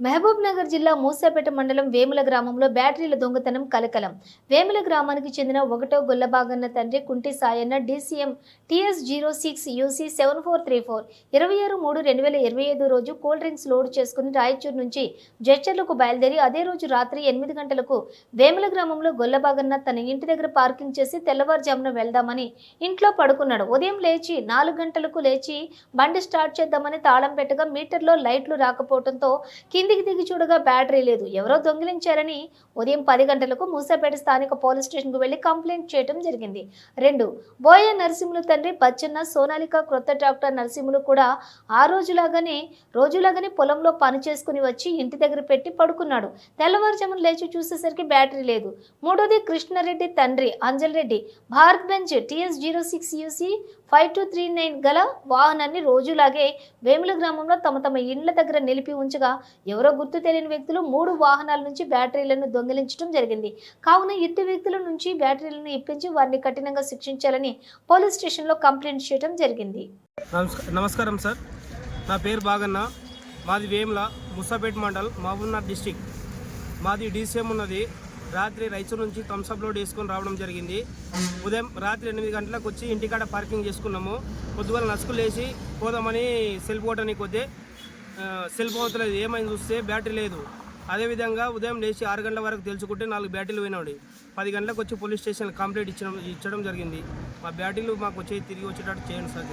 మహబూబ్ నగర్ జిల్లా మూసాపేట మండలం వేముల గ్రామంలో బ్యాటరీల దొంగతనం కలకలం. వేముల గ్రామానికి చెందిన ఒకటో గొల్లబాగన్న తండ్రి కుంటి Sayanna DCM TS zero six UC seven four three four ఇరవై ఆరు మూడు రెండు వేల ఇరవై ఐదు రోజు కూల్ డ్రింక్స్ లోడ్ చేసుకుని రాయచూరు నుంచి జడ్చర్లకు బయలుదేరి అదే రోజు రాత్రి ఎనిమిది గంటలకు వేముల గ్రామంలో గొల్లబాగన్న తన ఇంటి దగ్గర పార్కింగ్ చేసి తెల్లవారుజామున వెళ్దామని ఇంట్లో పడుకున్నాడు. ఉదయం లేచి నాలుగు గంటలకు లేచి బండి స్టార్ట్ చేద్దామని తాళం పెట్టగా మీటర్లో లైట్లు రాకపోవడంతో కిందికి దిగి చూడగా బ్యాటరీ లేదు. ఎవరో దొంగిలించారని ఉదయం పది గంటలకు మూసాపేట స్థానిక పోలీస్ స్టేషన్కు వెళ్ళి కంప్లైంట్ చేయడం జరిగింది. రెండు బోయ నరసింహులు తండ్రి బచ్చన్న సోనాలిక క్రొత్త డాక్టర్ నరసింహులు కూడా ఆ రోజులాగానే రోజులాగానే పొలంలో పని చేసుకుని వచ్చి ఇంటి దగ్గర పెట్టి పడుకున్నాడు. తెల్లవారుజామున లేచి చూసేసరికి బ్యాటరీ లేదు. మూడోది కృష్ణారెడ్డి తండ్రి Anjal Reddy Bharat Benz TS zero six UC five two three nine గల వాహనాన్ని రోజులాగే వేముల గ్రామంలో తమ తమ ఇండ్ల దగ్గర నిలిపి ఉంచగా ఎవరో గుర్తు తెలియని వ్యక్తులు మూడు వాహనాల నుంచి బ్యాటరీలను దొంగిలించడం జరిగింది. కావున ఇట్టి వ్యక్తుల నుంచి బ్యాటరీలను ఇప్పించి వారిని కఠినంగా శిక్షించాలని పోలీస్ స్టేషన్లో కంప్లైంట్ చేయడం జరిగింది. నమస్కారం సార్. నా పేరు బాగన్న. మాది వేముల ముసాపేట్ మండల్ మహబూబ్నగర్ డిస్టిక్. మాది డీసీఎం ఉన్నది. రాత్రి రైచూరు నుంచి థమ్స్అప్ లోడ్ వేసుకొని రావడం జరిగింది. ఉదయం రాత్రి ఎనిమిది గంటలకు వచ్చి ఇంటికాడ పార్కింగ్ చేసుకున్నాము. పొద్దుగల నసుకులు వేసి పోదామని సెల్ పోవడానికి వద్దే సెల్ పోతలేదు ఏమైంది చూస్తే బ్యాటరీ లేదు. అదేవిధంగా ఉదయం లేచి ఆరు గంటల వరకు తెలుసుకుంటే నాలుగు బ్యాటరీలు పోయినాడు పది గంటలకు వచ్చి పోలీస్ స్టేషన్ కంప్లైంట్ ఇచ్చడం ఇచ్చడం జరిగింది. మా బ్యాటరీలు మాకు వచ్చి తిరిగి వచ్చేటట్టు చేయండి సార్.